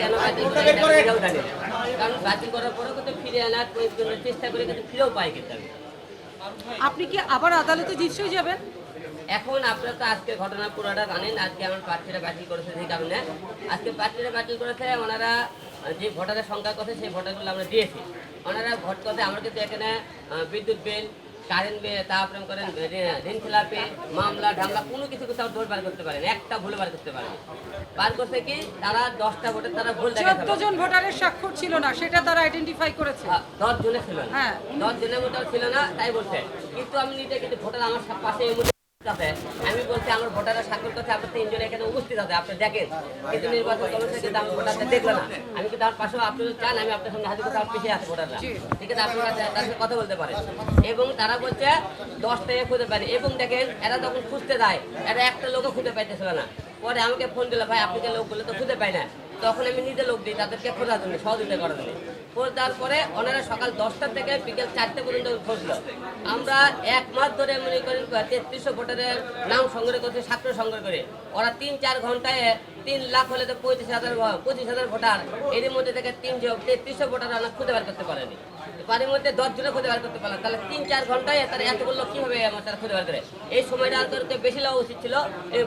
কেন বাতিল করে এটাও জানি কারণ বাতিল করার পরেও কিন্তু ফিরে আনার চেষ্টা করে কিন্তু ফিরেও পাই কিন্তু আমি। আপনি কি আবার আদালতে নিশ্চয়ই যাবেন? এখন আপনারা তো আজকে ঘটনা পুরোটা জানেন আজকে আমার প্রার্থীরা বাতিল করেছে সেই কারণে। আজকে প্রার্থীরা বাতিল করেছে ওনারা যে ভোটারের সংখ্যা কথা সেই ভোটারগুলো আমরা দিয়েছি। ওনারা ভোট করতে আমরা কিন্তু এখানে আহ, বিদ্যুৎ বিল কারেন্ট তারপরে করেন ঋণ- খেলাপে মামলা ঢামলা কোনো কিছু কোথাও দোষ বার করতে পারেন একটা ভুল বার করতে পারেন। বার করতে কি? তারা দশটা ভোটের তারা ভুল চোদ্দ জন ভোটারের স্বাক্ষর ছিল না সেটা তারা আইডেন্টিফাই করেছে। হ্যাঁ, দশ জনে ছিল না। হ্যাঁ। দশ জনের মতো ছিল না তাই বলছে। কিন্তু আমি নিজে কিন্তু ভোটার আমার পাশে। আমি বলছি, আমার ভোটাররা স্বাক্ষর করছে, আপনার তিনজন এখানে উপস্থিত আপনি দেখেন। কিন্তু নির্বাচন কমিশন কিন্তু আমি ভোটারদের দেখল না। আমি কিন্তু আপনি চান, আমি আপনার হাজির করতে পিছিয়ে আছে ভোটাররা। ঠিক আছে, আপনার তার সাথে কথা বলতে পারেন। এবং তারা বলছে, দশ থেকে খুঁজে পারে এবং দেখেন, এরা যখন খুঁজতে যায়, এরা একটা লোকও খুঁজে পাইতেছিল না। পরে আমাকে ফোন দিল, ভাই, আপনি লোকগুলো তো খুঁজে পাই না। তখন আমি নিজে লোক দিই, তাদেরকে খোঁজার জন্য, সহযোগিতা করার জন্য। খোঁজ দেওয়ার পরে ওনারা সকাল দশটা থেকে বিকেল চারটে পর্যন্ত খোঁজল আমরা এক মাস ধরে মনে করেন তেত্রিশশো ভোটারের নাম সংগ্রহ করছি স্বাক্ষর সংগ্রহ করে। ওরা তিন চার ঘন্টায় তিন লাখ হলে তো পঁয়ত্রিশ হাজার পঁচিশ হাজার ভোটার। এর মধ্যে থেকে তিনশো তেত্রিশশো ভোটার ওরা খুঁজে বার করতে পারেনি। বাড়ির মধ্যে দশ জনে খুঁজে বার করতে পারলাম। তাহলে তিন চার ঘন্টায় তারা এতগুলো লোক কীভাবে আমার তারা খুঁজে বার করে? এই সময়টা অন্তত বেশি লওয়া উচিত ছিল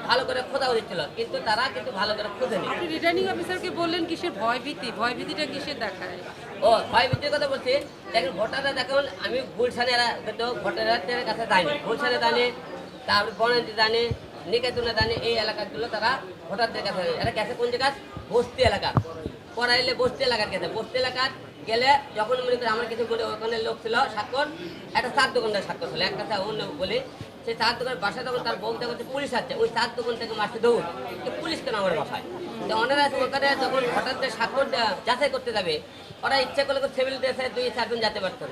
ভালো করে খোঁজা উচিত ছিল। কিন্তু তারা কিন্তু ভালো করে খুঁজেনি রিটার্নিং অফিসারকে বললেন কিসের ভয় ভীতি ভয় ভীতিটা কিসের দেখায়? ও ভয় ভীতির কথা বলছি। দেখেন ভোটাররা দেখুন আমি গুলশানে এরা কিন্তু ভোটারদের কাছে যাইনি। গুলশানে জানি তারপরে বনাঞ্চি জানি নিকেতনে জানি এই এলাকাগুলো তারা ভোটারদের কাছে। এরা গেছে কোন জায়গা বস্তি এলাকা। পড়াইলে বস্তি এলাকার গেছে বস্তি এলাকার গেলে যখন মনে করি আমার কিছু বলে ওখানে লোক ছিল স্বাক্ষর একটা চার দোকানদার স্বাক্ষর ছিল। এক কথা অন্য বলি। সেই চার দোকান বাসায় তখন তার বলতে বলতে পুলিশ আছে ওই চার দোকান থেকে মারছে দৌড়। পুলিশ কেন আমার বাসায়? তো ওনারা ওখানে যখন হঠাৎ স্বাক্ষর যাচাই করতে যাবে, ওরা ইচ্ছা করলে সেভিল ড্রেসে দুই, চারজন যেতে পারতো।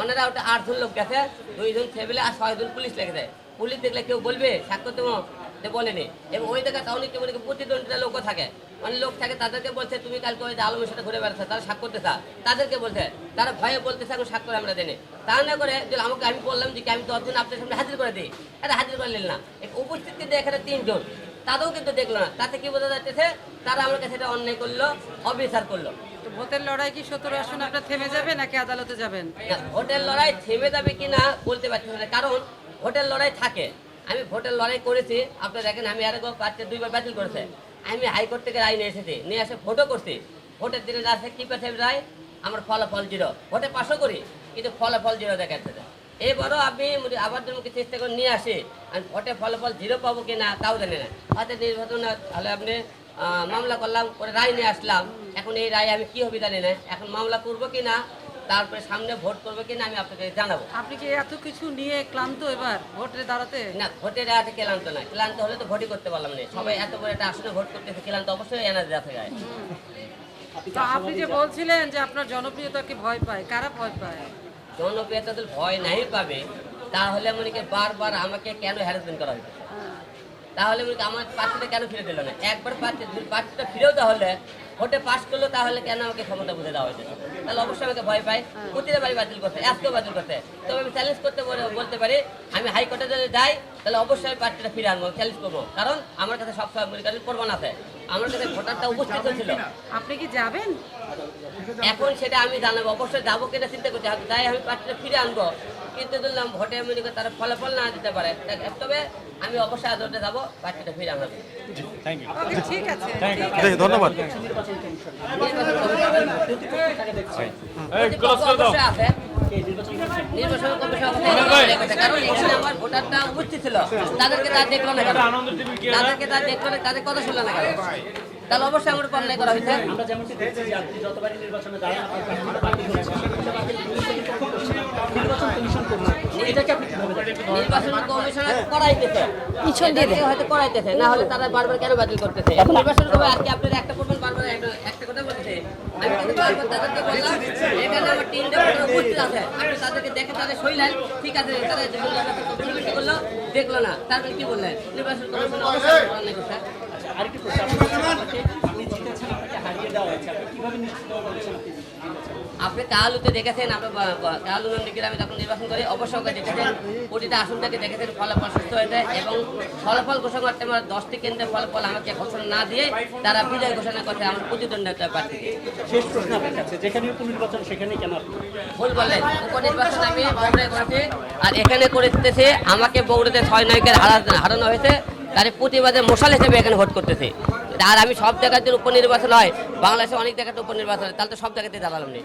ওনারা ওটা আটজন লোক গেছে, দুইজন সেভিলে আর ছয়জন পুলিশ লেগে যায়। পুলিশ দেখলে কেউ বলবে স্বাক্ষর তোমার যে বলেনি। এবং ওই জায়গায় তাহলে কি মনে প্রতিদ্বন্দ্বিতা লোকও থাকে? অনেক লোক থাকে তাদেরকে বলছে তুমি কালকে ওই যে আলমের সাথে ঘুরে বেড়াচ্ছে তারা স্বাক্ষর দিতা তাদেরকে বলছে তারা ভয়ে বলতেছে এখন স্বাক্ষর আমরা দেনে তা না করে যে আমাকে আমি বললাম যে আমি দশজন আপনার সামনে হাজির করে দিই? এটা হাজির করে নিল না। এক উপস্থিত কিন্তু এখানে তিনজন। তাদেরও কিন্তু দেখল না। তাতে কি বোঝা যাচ্ছে তারা আমার কাছে এটা অন্যায় করল অবিচার করল। তো ভোটের লড়াই কি সতেরো আসন আপনার থেমে যাবে নাকি আদালতে যাবেন? ভোটের লড়াই থেমে যাবে কি না বলতে পারছি না। কারণ ভোটের লড়াই থাকে। আমি ভোটের লড়াই করেছি আপনারা দেখেন, আমি আর একবার পাঁচটা দুইবার বাতিল করেছে। আমি হাইকোর্ট থেকে রায় নিয়ে এসেছি, নিয়ে এসে ভোটও করছি। ভোটের দিনে রাখছে কি পেছে রায়? আমার ফলাফল জিরো। ভোটে পাশও করি, কিন্তু ফলাফল জিরো দেখাচ্ছে এবারও আমি আবার জন্য চেষ্টা করে নিয়ে আসি, আমি ভোটে ফলাফল জিরো পাবো কি না, তাও জানি না। হয়তো নির্বাচন তাহলে আপনি মামলা করলাম করে রায় নিয়ে আসলাম। এখন এই রায় আমি কি হবে জানি না। এখন মামলা করব কি না তারপরে সামনে ভোট করব কিনা আমি আপনাকে জানাব। আপনি কি এত কিছু নিয়ে ক্লান্ত এবার ভোটে দাঁড়াতে? না ভোটের আছে ক্লান্ত না ক্লান্ত হলে তো ভোটই করতে পারলাম না। সবাই এত বড় একটা আসনে ভোট করতেছে ক্লান্ত অবশ্যই এনার্জি আছে গায়ে তো আপনি যে বলছিলেন যে আপনার জনপ্রিয়তাকে ভয় পায় কারা ভয় পায়? জনপ্রিয়তা যদি ভয় নাই পাবে তাহলে মনে কি বারবার আমাকে কেন হ্যারাসমেন্ট করা হয়েছে? হ্যাঁ। তাহলে মনে আমার প্রার্থীটা কেন ফিরে দিল না? একবার যদি প্রার্থীটা ফিরেও তাহলে ভোটে পাশ করল তাহলে কেন আমাকে ক্ষমতা বুঝে দেওয়া হয়েছে? তাহলে অবশ্যই আমাকে ভয় পাই প্রতিটা বাড়ি বাতিল করতে আজকেও বাতিল করতে। তবে আমি চ্যালেঞ্জ করতে বলতে পারি আমি হাইকোর্টে যদি যাই তাহলে অবশ্যই আমি প্রার্থীটা ফিরে আনব চ্যালেঞ্জ করব। কারণ আমার কাছে সবসময় মনে করেন প্রমাণ আছে। আমার কাছে ভোটারটা উপস্থিত ছিল। আপনি কি যাবেন? এখন সেটা আমি জানাব অবশ্যই যাব কিনা চিন্তা করছি। তাই আমি প্রার্থীটা ফিরে আনব। কিন্তু ধরলাম ভোটে মনে করি তারা ফলাফল না দিতে পারে তবে আমি অবশ্যই আদরতে যাব বাচ্চাটা ফিরে আনব ঠিক আছে ধন্যবাদ আছে। নির্বাচন কমিশন অবশ্যই আছে। কারণ এখানে আমার ভোটারটা উপস্থিত ছিল। তাদেরকে তার দেখল না তাদেরকে তার দেখল না তাদের কথা শুনলো না কেন? তাহলে অবশ্যই আমার উপর করা হয়েছে। আমরা যেমনটি দেখছি আপনি যতবারই নির্বাচনে দাঁড়ান আপনার প্রার্থীরা বাতিল হয়েছে নির্বাচন কমিশন করছে এটাকে আপনি নির্বাচন কমিশন করাইতেছে। হয়তো করাইতেছে না হলে তারা বারবার কেন বাতিল করতেছে? নির্বাচন কবে আজকে আপনারা একটা করবেন বারবার একটা- একটা কথা বলতেছে আমি কিন্তু বারবার এখানে আমার আছে। আপনি তাদেরকে দেখে তাদের সইলেন ঠিক আছে দেখল না। তারপরে কি বললেন? আপনাকে হারিয়ে দেওয়া হয়েছে, আপনি কীভাবে নিশ্চিত আপনি কালুতে দেখেছেন আমরা গ্রামে যখন নির্বাচন করি ওকে দেখেছেন প্রতিটা আসন থেকে দেখেছেন ফলাফল সুস্থ হয়েছে এবং ফলাফল ঘোষণা করতে আমার দশটি কেন্দ্রের ফলাফল আমাকে ঘোষণা না দিয়ে তারা বিজয় ঘোষণা করতে আমার প্রতিদ্বন্দ্বিতা প্রার্থীকে শেষ প্রশ্ন আপনার কাছে যেখানে উপনির্বাচন সেখানেই কেন ভুল বললেন উপনির্বাচন আমি বগুড়ায় করেছি আর এখানে করতেছে আমাকে বগুড়াতে ছয় নায়কের হারা- হারানো হয়েছে তার প্রতিবাদে মশাল হিসেবে এখানে ভোট করতেছে। আর আমি সব জায়গাতে উপনির্বাচন হয় বাংলাদেশে অনেক জায়গাতে উপনির্বাচন হয় তাহলে তো সব জায়গাতে দাঁড়ালাম নেই।